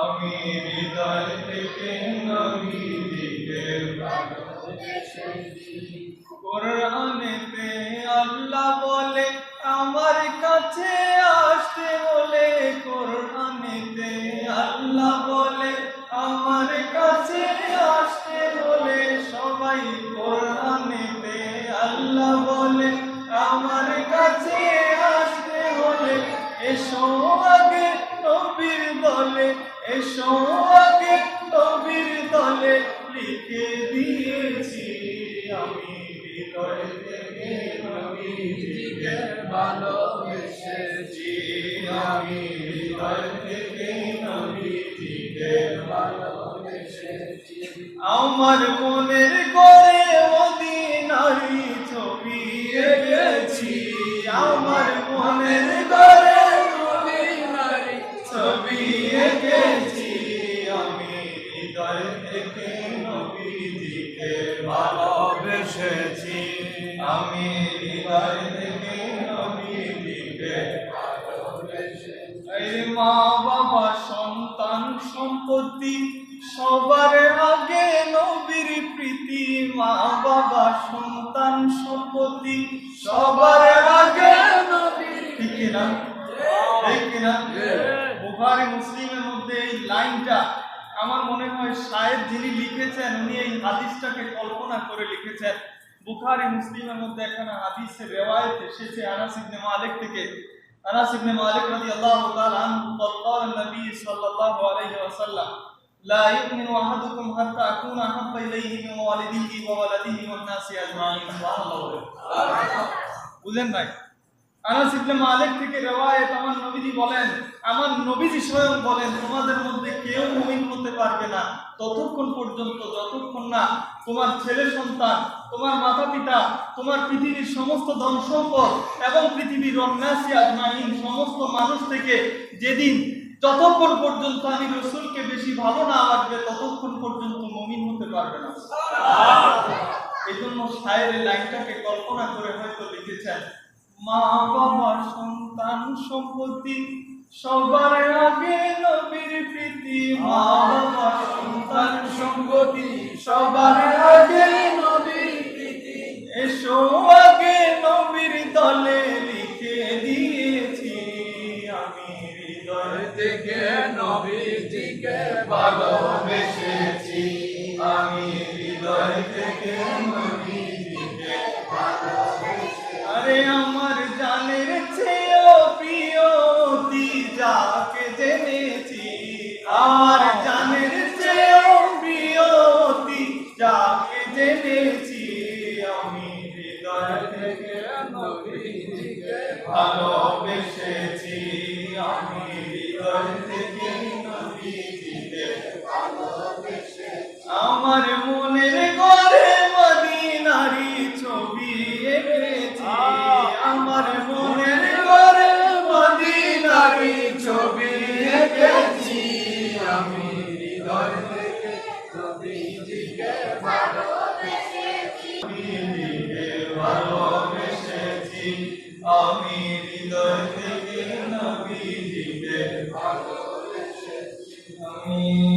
আমি হৃদয় থেকে নবীজিকে কোরআনেতে আল্লাহ বলে, আমার কাছে আসতে বলে। কোরআনেতে আল্লাহ বলে, আমার কাছে আসতে বলে। সবাই কোরআনেতে আল্লাহ বলে, আমার কাছে আসতে বলে। এসো আগে নবীর দলে এসো আগে আমার মনের করে মদিনারি ছবি এঁকেছি। আমার মনের করে ছবি এঁকেছি। আমি হৃদয় থেকে নবীজিকে ভালোবেসেছি। আমি হৃদয় থেকে মা বাবা সন্তান সম্পত্তি, সবার আগে নবীর প্রীতি। মা বাবা সন্তান সম্পত্তি, সবার আগে ঠিক না? বুখারী, মুসলিমের মধ্যে এই লাইনটা আমার মনে হয় শায়েদ যিনি লিখেছেন, উনি এই হাদিসটাকে কল্পনা করে লিখেছেন। বুখারী, মুসলিমের মধ্যে এখানে হাদিসের রেওয়ায়েত এসেছে আনাস ইবনে মালিক থেকে। আনাস ইবনে মালিক রাদিয়াল্লাহু তাআলা আনহু قال قال النبي صلى الله عليه وسلم لا يؤمن احدكم حتى اكون احب اليه من والده وولده والناس اجمعين سبحان الله বুঝলেন ভাই আনাস ইবনে মালিক থেকে রিওয়ায়াত আমার নবীজি বলেন আমার নবীজি স্বয়ং বলেন তোমাদের মধ্যে কেউ মুমিন হতে পারবে না। ততক্ষণ পর্যন্ত যতক্ষণ না তোমার ছেলে সন্তান তোমার মাতা পিতা তোমার পৃথিবীর সমস্ত ধন সম্পদ এবং পৃথিবীর অন্যাসী আজমাইন সমস্ত মানুষ থেকে যেদিন যতক্ষণ পর্যন্ত আমি রসুলকে বেশি ভালো না লাগবে ততক্ষণ পর্যন্ত মমিন হতে পারবে না। এই জন্য এই লাইনটাকে কল্পনা করে হয়তো লিখেছেন মা বাবা, সন্তান, সম্পত্তি, সবার আগে নবীর প্রীতি। মা বাবা, সন্তান, সম্পত্তি, সবার আগে নবীর প্রীতি। এসো আগে নবীর দলে লিখে দিয়েছি আমি হৃদয় থেকে নবীজিকে ভালোবেসেছি। আমি জেনেছি আমি হৃদয় থেকে নবীজিকে ভালোবেসেছি। আমি হৃদয় থেকে নবীজিকে আমার মনের ঘরে মদিনারি ছবি এঁকেছি আমার মনের ঘরে মদিনারি ছবি এঁকেছি আমি হৃদয় থেকে নবীজিকে আমি হৃদয় থেকে নবীজিকে ভালোবেসেছি। আমি